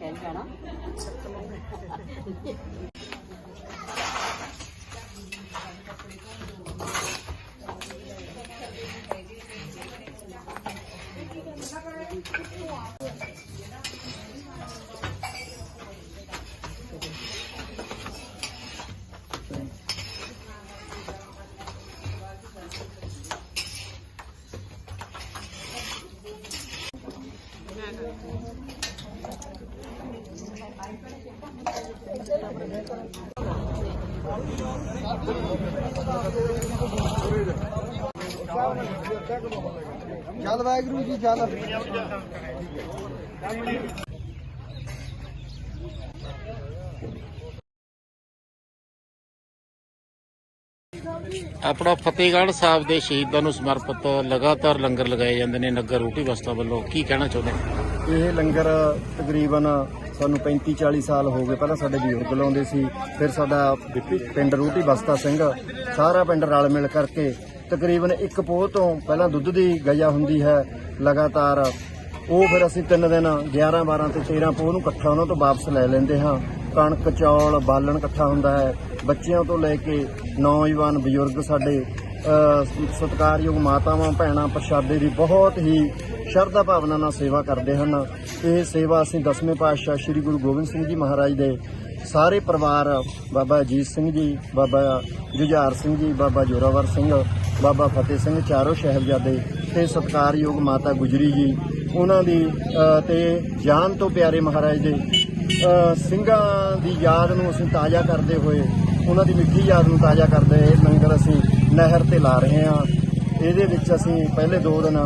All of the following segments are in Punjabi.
ਕਹਿ ਜਾਣਾ ਚੱਲ ਵਾਹਿਗੁਰੂ ਜੀ ਚੱਲ ਆਪਣਾ ਫਤਿਹਗੜ੍ਹ ਸਾਹਿਬ ਦੇ ਸ਼ਹੀਦਾਂ ਨੂੰ ਸਮਰਪਿਤ ਲਗਾਤਾਰ ਲੰਗਰ ਲਗਾਏ ਜਾਂਦੇ ਨੇ ਨਗਰ ਰੋਟੀ ਬਸਤਾ ਵੱਲੋਂ ਕੀ ਕਹਿਣਾ ਚਾਹੁੰਦੇ? ਇਹ ਲੰਗਰ ਤਕਰੀਬਨ ਸਾਨੂੰ 35 40 ਸਾਲ ਹੋ ਗਏ, ਪਹਿਲਾਂ ਸਾਡੇ ਬਜ਼ੁਰਗ ਲਾਉਂਦੇ ਸੀ, ਫਿਰ ਸਾਡਾ ਪਿੰਡ ਰੂਟੀ ਬਸਤਾ ਸਿੰਘ, ਸਾਰਾ ਪਿੰਡ ਰਲ ਮਿਲ ਕਰਕੇ ਤਕਰੀਬਨ ਇੱਕ ਪੋਹ ਤੋਂ ਪਹਿਲਾਂ ਦੁੱਧ ਦੀ ਗਈਆ ਹੁੰਦੀ ਹੈ ਲਗਾਤਾਰ, ਉਹ ਫਿਰ ਅਸੀਂ ਤਿੰਨ ਦਿਨ 11 12 ਤੇ 13 ਪੋਹ ਨੂੰ ਇਕੱਠਾ ਉਹਨਾਂ ਤੋਂ ਵਾਪਸ ਲੈ ਲੈਂਦੇ ਹਾਂ। ਕਣਕ, ਚੌਲ, ਬਾਲਣ ਇਕੱਠਾ ਹੁੰਦਾ ਹੈ। ਬੱਚਿਆਂ ਤੋਂ ਲੈ ਕੇ ਨੌਜਵਾਨ ਬਜ਼ੁਰਗ ਸਾਡੇ ਸਤਿਕਾਰਯੋਗ ਮਾਤਾਵਾਂ ਭੈਣਾਂ ਪ੍ਰਸ਼ਾਦੇ ਦੀ ਬਹੁਤ ਹੀ ਸ਼ਰਧਾ ਭਾਵਨਾ ਨਾਲ ਸੇਵਾ ਕਰਦੇ ਹਨ। ਇਹ ਸੇਵਾ ਅਸੀਂ ਦਸਵੇਂ ਪਾਤਸ਼ਾਹ ਸ੍ਰੀ ਗੁਰੂ ਗੋਬਿੰਦ ਸਿੰਘ ਜੀ ਮਹਾਰਾਜ ਦੇ ਸਾਰੇ ਪਰਿਵਾਰ ਬਾਬਾ ਅਜੀਤ ਸਿੰਘ ਜੀ ਬਾਬਾ ਜੁਝਾਰ ਸਿੰਘ ਜੀ ਬਾਬਾ ਜੋਰਾਵਰ ਸਿੰਘ ਬਾਬਾ ਫਤਿਹ ਸਿੰਘ ਚਾਰੋਂ ਸਾਹਿਬਜ਼ਾਦੇ ਤੇ ਸਤਿਕਾਰਯੋਗ ਮਾਤਾ ਗੁਜਰੀ ਜੀ। ਉਹਨਾਂ ਦੀ ਅ, ਤੇ ਜਾਨ ਤੋਂ ਪਿਆਰੇ ਮਹਾਰਾਜ ਦੇ ਸਿੰਘਾਂ ਦੀ ਯਾਦ ਨੂੰ ਅਸੀਂ ਤਾਜ਼ਾ ਕਰਦੇ ਹੋਏ ਉਹਨਾਂ ਦੀ ਮਿੱਠੀ ਯਾਦ ਨੂੰ ਤਾਜ਼ਾ ਕਰਦੇ ਇਹ ਲੰਗਰ ਅਸੀਂ ਨਹਿਰ ਤੇ ਲਾ ਰਹੇ ਹਾਂ। ਇਹਦੇ ਵਿੱਚ ਅਸੀਂ ਪਹਿਲੇ ਦੋ ਦਿਨ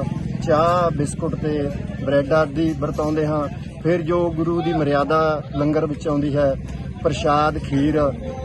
ਚਾਹ, ਬਿਸਕੁਟ ਤੇ ਬ੍ਰੈਡ ਆਦਿ ਵਰਤਾਉਂਦੇ ਹਾਂ। ਫਿਰ ਜੋ ਗੁਰੂ ਦੀ ਮਰਿਆਦਾ ਲੰਗਰ ਵਿੱਚ ਆਉਂਦੀ ਹੈ, ਪ੍ਰਸ਼ਾਦ, ਖੀਰ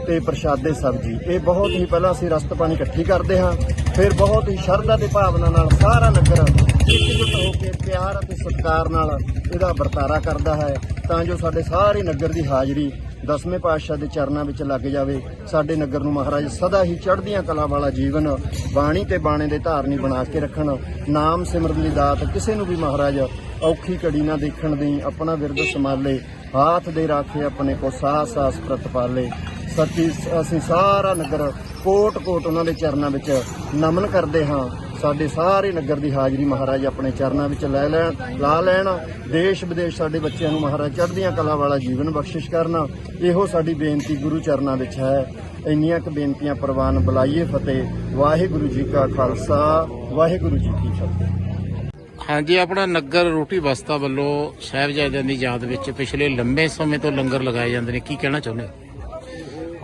ਤੇ ਪ੍ਰਸ਼ਾਦੇ ਸਬਜ਼ੀ। ਇਹ ਬਹੁਤ ਹੀ ਪਹਿਲਾਂ ਅਸੀਂ ਰਸਤ ਪਾਣੀ ਇਕੱਠੀ ਕਰਦੇ ਹਾਂ। ਫਿਰ ਬਹੁਤ ਹੀ ਸ਼ਰਧਾ ਤੇ ਭਾਵਨਾ ਨਾਲ ਸਾਰਾ ਨਗਰ ਇਕਜੁੱਟ ਹੋ ਕੇ ਪਿਆਰ ਅਤੇ ਸਤਿਕਾਰ ਨਾਲ ਇਹਦਾ ਵਰਤਾਰਾ ਕਰਦਾ ਹੈ। ਤਾਂ ਜੋ ਸਾਡੇ ਸਾਰੇ ਨਗਰ ਦੀ ਹਾਜ਼ਰੀ ਦਸਵੇਂ ਪਾਤਸ਼ਾਹ ਦੇ ਚਰਨਾਂ ਵਿੱਚ ਲੱਗ ਜਾਵੇ। ਸਾਡੇ ਨਗਰ ਨੂੰ ਮਹਾਰਾਜ ਸਦਾ ਹੀ ਚੜ੍ਹਦੀਆਂ ਕਲਾ ਵਾਲਾ ਜੀਵਨ, ਬਾਣੀ ਤੇ ਬਾਣੇ ਦੇ ਧਾਰਨੀ ਬਣਾ ਕੇ ਰੱਖਣ। ਨਾਮ ਸਿਮਰਨ ਦੀ ਦਾਤ ਕਿਸੇ ਨੂੰ ਵੀ ਮਹਾਰਾਜ ਔਖੀ ਕੜੀ ਨਾ ਦੇਖਣ ਦੀ, ਆਪਣਾ ਵਿਰਦ ਸੰਭਾਲੇ, ਹਾਥ ਦੇ ਰਾਖੇ ਆਪਣੇ ਕੋ ਸਾਸ ਸਾਸ ਪ੍ਰਤਪਾਲੇ ਸੱਚੀ ਅਸੀਂ ਸਾਰਾ ਨਗਰ ਕੋਟ ਕੋਟ ਉਹਨਾਂ ਦੇ ਚਰਨਾਂ ਵਿੱਚ ਨਮਨ ਕਰਦੇ ਹਾਂ। ਸਾਡੇ ਸਾਰੇ ਨਗਰ ਦੀ ਹਾਜ਼ਰੀ ਮਹਾਰਾਜ ਆਪਣੇ ਚਰਨਾਂ ਵਿੱਚ ਲੈ ਲੈਣ ਲਾ ਲੈਣ। ਦੇਸ਼ ਵਿਦੇਸ਼ ਸਾਡੇ ਬੱਚਿਆਂ ਨੂੰ ਮਹਾਰਾਜ ਚੜ੍ਹਦੀਆਂ ਕਲਾ ਵਾਲਾ ਜੀਵਨ ਬਖਸ਼ਿਸ਼ ਕਰਨ। ਇਹੋ ਸਾਡੀ ਬੇਨਤੀ ਗੁਰੂ ਚਰਨਾਂ ਵਿੱਚ ਹੈ। ਇੰਨੀਆਂ ਕੁ ਬੇਨਤੀਆਂ ਪ੍ਰਵਾਨ ਬੁਲਾਈਏ ਫਤਿਹ। ਵਾਹਿਗੁਰੂ ਜੀ ਕਾ ਖਾਲਸਾ ਵਾਹਿਗੁਰੂ ਜੀ ਕੀ ਫਤਿਹ। ਹਾਂਜੀ ਆਪਣਾ ਨਗਰ ਰੋਟੀ ਬਸਤਾ ਵੱਲੋਂ ਸਾਹਿਬਜ਼ਾਦਿਆਂ ਦੀ ਯਾਦ ਵਿੱਚ ਪਿਛਲੇ ਲੰਬੇ ਸਮੇਂ ਤੋਂ ਲੰਗਰ ਲਗਾਏ ਜਾਂਦੇ ਨੇ। ਕੀ ਕਹਿਣਾ ਚਾਹੁੰਦੇ ਹੋ?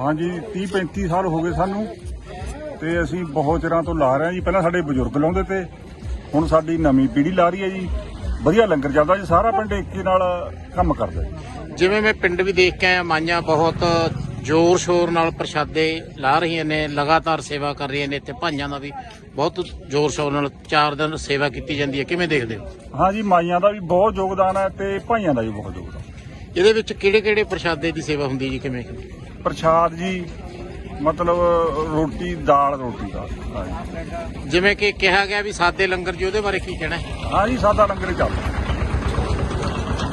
ਹਾਂਜੀ 30 35 ਸਾਲ ਹੋ ਗਏ ਸਾਨੂੰ। ਤੇ ਅਸੀਂ ਬਹੁਤ ਚਿਰਾਂ ਤੋਂ ਲਾ ਰਹੇ ਹਾਂ ਜੀ। ਪਹਿਲਾਂ ਸਾਡੇ ਬਜ਼ੁਰਗ ਲਾਉਂਦੇ ਤੇ ਹੁਣ ਸਾਡੀ ਨਵੀਂ ਪੀੜ੍ਹੀ ਲਾ ਰਹੀ ਹੈ ਜੀ। ਵਧੀਆ ਲੰਗਰ ਚੱਲਦਾ ਜੀ ਸਾਰਾ ਪਿੰਡ ਏਕੇ ਨਾਲ ਕੰਮ ਕਰਦਾ ਜੀ। ਜਿਵੇਂ ਮੈਂ ਪਿੰਡ ਵੀ ਦੇਖ ਕੇ ਆਇਆ ਮਾਈਆਂ ਬਹੁਤ ਜ਼ੋਰ ਸ਼ੋਰ ਨਾਲ ਪ੍ਰਸ਼ਾਦੇ ਲਾ ਰਹੀਆਂ ਨੇ ਲਗਾਤਾਰ ਸੇਵਾ ਕਰ ਰਹੀਆਂ ਨੇ ਇੱਥੇ ਭਾਈਆਂ ਦਾ ਵੀ ਬਹੁਤ ਜ਼ੋਰ ਸ਼ੋਰ ਨਾਲ ਚਾਰ ਦਿਨ ਸੇਵਾ ਕੀਤੀ ਜਾਂਦੀ ਹੈ। ਕਿਵੇਂ ਦੇਖਦੇ ਹੋ? ਹਾਂਜੀ ਮਾਈਆਂ ਦਾ ਵੀ ਬਹੁਤ ਯੋਗਦਾਨ ਹੈ ਤੇ ਭਾਈਆਂ ਦਾ ਵੀ ਬਹੁਤ ਯੋਗਦਾਨ ਇਹਦੇ ਵਿੱਚ ਕਿਹੜੇ ਕਿਹੜੇ ਪ੍ਰਸ਼ਾਦੇ ਦੀ ਸੇਵਾ ਹੁੰਦੀ ਹੈ ਜੀ ਕਿਵੇਂ? ਪ੍ਰਸ਼ਾਦ ਜੀ ਮਤਲਬ ਰੋਟੀ ਦਾਲ ਰੋਟੀ ਦਾ ਹਾਂਜੀ। ਜਿਵੇਂ ਕਿ ਕਿਹਾ ਗਿਆ ਵੀ ਸਾਦੇ ਲੰਗਰ ਜੀ ਉਹਦੇ ਬਾਰੇ ਕੀ ਕਹਿਣਾ ਹੈ? ਹਾਂਜੀ ਸਾਦਾ ਲੰਗਰ ਹੀ ਚੱਲਦਾ।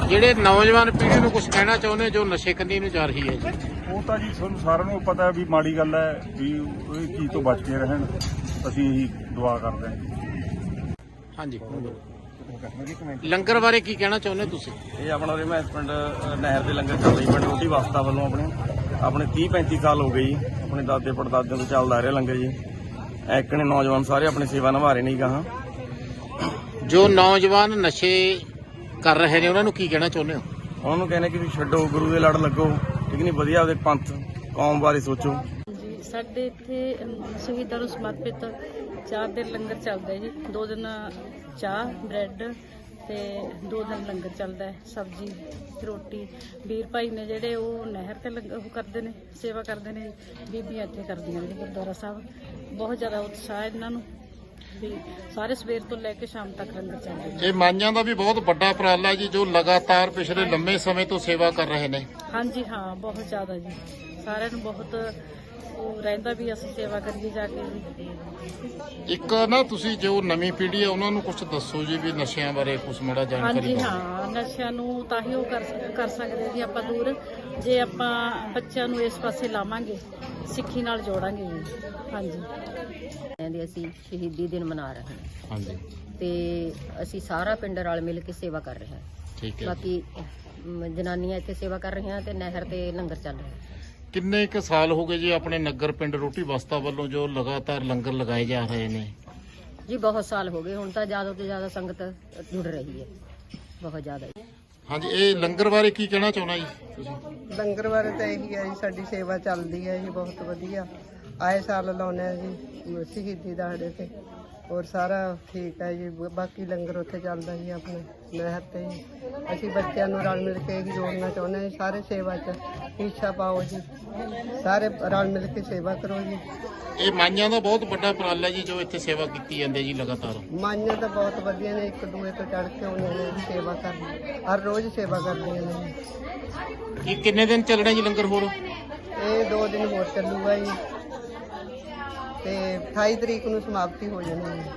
ਜਿਹੜੇ ਨੌਜਵਾਨ ਪੀੜ੍ਹੀ ਨੂੰ ਕੁਝ ਕਹਿਣਾ ਚਾਹੁੰਦੇ ਜੋ ਨਸ਼ੇ ਕੰਨੀ ਨੂੰ ਜਾ ਰਹੀ ਹੈ ਜੀ? ਉਹ ਤਾਂ ਜੀ ਤੁਹਾਨੂੰ ਸਾਰਿਆਂ ਨੂੰ ਪਤਾ ਹੈ ਵੀ ਮਾੜੀ ਗੱਲ ਹੈ ਵੀ ਇਹ ਚੀਜ਼ ਤੋਂ ਬਚ ਕੇ ਰਹਿਣ। ਅਸੀਂ ਇਹੀ ਦੁਆ ਕਰਦੇ ਹਾਂ। ਹਾਂਜੀ। ਲੰਗਰ ਬਾਰੇ ਕੀ ਕਹਿਣਾ ਚਾਹੁੰਦੇ ਤੁਸੀਂ? ਇਹ ਆਪਣਾ ਮੈਂ ਪਿੰਡ ਅ, ਨਹਿਰ ਦੇ ਲੰਗਰ ਚੱਲਦਾ ਜੀ ਪਿੰਡ ਰੋਟੀ ਵਾਸਤਾ ਵੱਲੋਂ ਆਪਣੇ ਆਪਣੇ 30 35 ਸਾਲ ਹੋ ਗਏ ਜੀ। ਆਪਣੇ ਦਾਦੇ ਪੜਦਾਦਿਆਂ ਤੋਂ ਚੱਲਦਾ ਰਿਹਾ ਲੰਗਰ ਜੀ। ਇੱਕ ਨੇ ਨੌਜਵਾਨ ਸਾਰੇ ਆਪਣੀ ਸੇਵਾ ਨਿਭਾ ਰਹੇ ਨੇ ਗਾਹਾਂ। ਜੋ ਨੌਜਵਾਨ ਨਸ਼ੇ ਕਰ ਰਹੇ ਨੇ ਉਹਨਾਂ ਨੂੰ ਕੀ ਕਹਿਣਾ ਚਾਹੁੰਦੇ ਹੋ? ਉਹਨਾਂ ਨੂੰ ਕਹਿੰਦੇ ਕਿ ਵੀ ਛੱਡੋ ਗੁਰੂ ਦੇ ਲੜ ਲੱਗੋ। ਠੀਕ ਨਹੀਂ ਵਧੀਆ ਆਪਦੇ ਪੰਥ ਕੌਮ ਬਾਰੇ ਸੋਚੋ। ਜੀ ਸਾਡੇ ਇੱਥੇ ਸ਼ਹੀਦਾਂ ਨੂੰ ਸਮਰਪਿਤ ਚਾਰ ਦਿਨ ਲੰਗਰ ਚੱਲਦਾ ਜੀ। ਦੋ ਦਿਨ ਚਾਹ ਬ੍ਰੈਡ ਤੇ ਦੋ ਦਿਨ ਲੰਗਰ ਚੱਲਦਾ ਹੈ ਸਬਜ਼ੀ ਰੋਟੀ। ਵੀਰ ਭਾਈ ਨੇ ਜਿਹੜੇ ਉਹ ਨਹਿਰ ਤੇ ਲੰਗ- ਉਹ ਕਰਦੇ ਨੇ ਸੇਵਾ ਕਰਦੇ ਨੇ ਬੀਬੀਆਂ ਇੱਥੇ ਕਰਦੀਆਂ ਨੇ ਗੁਰਦੁਆਰਾ ਸਾਹਿਬ। ਬਹੁਤ ਜ਼ਿਆਦਾ ਉਤਸ਼ਾਹ ਹੈ ਇਹਨਾਂ ਨੂੰ ਵੀ ਸਾਰੇ ਸਵੇਰ ਤੋਂ ਲੈ ਕੇ ਸ਼ਾਮ ਤੱਕ ਲੰਗਰ ਚੱਲਦੇ ਇਹ ਮਾਈਆਂ ਦਾ ਵੀ ਬਹੁਤ ਵੱਡਾ ਉਪਰਾਲਾ ਜੀ ਜੋ ਲਗਾਤਾਰ ਪਿਛਲੇ ਲੰਮੇ ਸਮੇਂ ਤੋਂ ਸੇਵਾ ਕਰ ਰਹੇ ਨੇ। ਹਾਂਜੀ ਹਾਂ ਬਹੁਤ ਜ਼ਿਆਦਾ ਜੀ। ਸਾਰਿਆਂ ਨੂੰ ਬਹੁਤ ਉਹ ਰਹਿੰਦਾ ਵੀ ਅਸੀਂ ਸੇਵਾ ਕਰੀਏ ਜਾ ਕੇ ਜੀ ਇੱਕ ਨਾ ਤੁਸੀਂ ਜੋ ਨਵੀਂ ਪੀੜ੍ਹੀ ਹੈ ਉਹਨਾਂ ਨੂੰ ਕੁਝ ਦੱਸੋ ਜੀ ਵੀ ਨਸ਼ਿਆਂ ਬਾਰੇ ਕੁਝ ਮਾੜਾ ਜਾਣਕਾਰੀ ਹਾਂਜੀ ਦਿਓ। ਹਾਂ ਨਸ਼ਿਆਂ ਨੂੰ ਤਾਂ ਹੀ ਉਹ ਕਰ ਕਰ ਸਕਦੇ ਜੀ ਆਪਾਂ ਦੂਰ। ਜੇ ਆਪਾਂ ਬੱਚਿਆਂ ਨੂੰ ਇਸ ਪਾਸੇ ਲਾਵਾਂਗੇ ਸਿੱਖੀ ਨਾਲ ਜੋੜਾਂਗੇ ਜੀ। ਹਾਂਜੀ। ਦੇ ਅਸੀਂ ਸ਼ਹੀਦੀ ਦਿਨ ਮਨਾ ਰਹੇ ਹਾਂ। ਹਾਂਜੀ। ਤੇ ਅਸੀਂ ਸਾਰਾ ਪਿੰਡ ਰਲ ਮਿਲ ਕੇ ਸੇਵਾ ਕਰ ਰਹੇ ਹਾਂ। ਠੀਕ ਹੈ ਬਾਕੀ ਅਮ, ਜਨਾਨੀਆਂ ਇੱਥੇ ਸੇਵਾ ਕਰ ਰਹੀਆਂ ਤੇ ਨਹਿਰ ਤੇ ਲੰਗਰ ਚੱਲ ਰਿਹਾ। ਕਿੰਨੇ ਕੁ ਸਾਲ ਹੋ ਗਏ ਜੀ ਆਪਣੇ ਨਗਰ ਪਿੰਡ ਰੋਟੀ ਬਸਤਾ ਵੱਲੋਂ ਜੋ ਲਗਾਤਾਰ ਲੰਗਰ ਲਗਾਏ ਜਾ ਰਹੇ ਨੇ? ਜੀ ਬਹੁਤ ਸਾਲ ਹੋ ਗਏ। ਹੁਣ ਤਾਂ ਜ਼ਿਆਦਾ ਤੋਂ ਜ਼ਿਆਦਾ ਸੰਗਤ ਜੁੜ ਰਹੀ ਹੈ। ਬਹੁਤ ਜ਼ਿਆਦਾ ਹਾਂਜੀ ਇਹ ਲੰਗਰ ਬਾਰੇ ਕੀ ਕਹਿਣਾ ਚਾਹੁੰਦਾ ਜੀ ਤੁਸੀਂ? ਲੰਗਰ ਬਾਰੇ ਤਾਂ ਇਹੀ ਹੈ ਜੀ ਸਾਡੀ ਸੇਵਾ ਚੱਲਦੀ ਹੈ ਜੀ ਬਹੁਤ ਵਧੀਆ। ਆਏ ਸਾਲ ਲਾਉਨੇ ਆ ਜੀ ਸ਼ਹੀਦੀ ਦਾੜੇ ਤੇ। ਔਰ ਸਾਰਾ ਠੀਕ ਹੈ ਜੀ ਬ- ਬਾਕੀ ਲੰਗਰ ਉੱਥੇ ਚੱਲਦਾ ਜੀ ਆਪਣੇ ਨਹਿਰ ਤੇ ਜੀ। ਅਸੀਂ ਬੱਚਿਆਂ ਨੂੰ ਰਲ ਮਿਲ ਕੇ ਜੋੜਨਾ ਚਾਹੁੰਦੇ ਹਾਂ ਜੀ, ਸਾਰੇ ਸੇਵਾ 'ਚ ਇੱਛਾ ਪਾਓ ਜੀ। ਸਾਰੇ ਰਲ ਮਿਲ ਕੇ ਸੇਵਾ ਕਰੋ ਜੀ। ਇਹ ਮਾਈਆਂ ਦਾ ਬਹੁਤ ਵੱਡਾ ਉਪਰਾਲਾ ਹੈ ਜੀ ਜੋ ਇੱਥੇ ਸੇਵਾ ਕੀਤੀ ਜਾਂਦੀ ਹੈ ਜੀ ਲਗਾਤਾਰ। ਮਾਈਆਂ ਤਾਂ ਬਹੁਤ ਵਧੀਆ ਨੇ ਇੱਕ ਦੂਏ ਤੋਂ ਚੜ ਕੇ ਆਉਂਦੀਆਂ ਨੇ ਸੇਵਾ ਕਰਨ ਹਰ ਰੋਜ਼ ਸੇਵਾ ਕਰਦੀਆਂ ਨੇ। ਇਹ ਕਿੰਨੇ ਦਿਨ ਚੱਲਣਾ ਜੀ ਲੰਗਰ ਹੋਰ? ਇਹ ਦੋ ਦਿਨ ਹੋਰ ਚੱਲੂਗਾ ਜੀ। ਤੇ 28 ਤਰੀਕ ਨੂੰ ਸਮਾਪਤੀ ਹੋ ਜਾਣੀ ਹੈ।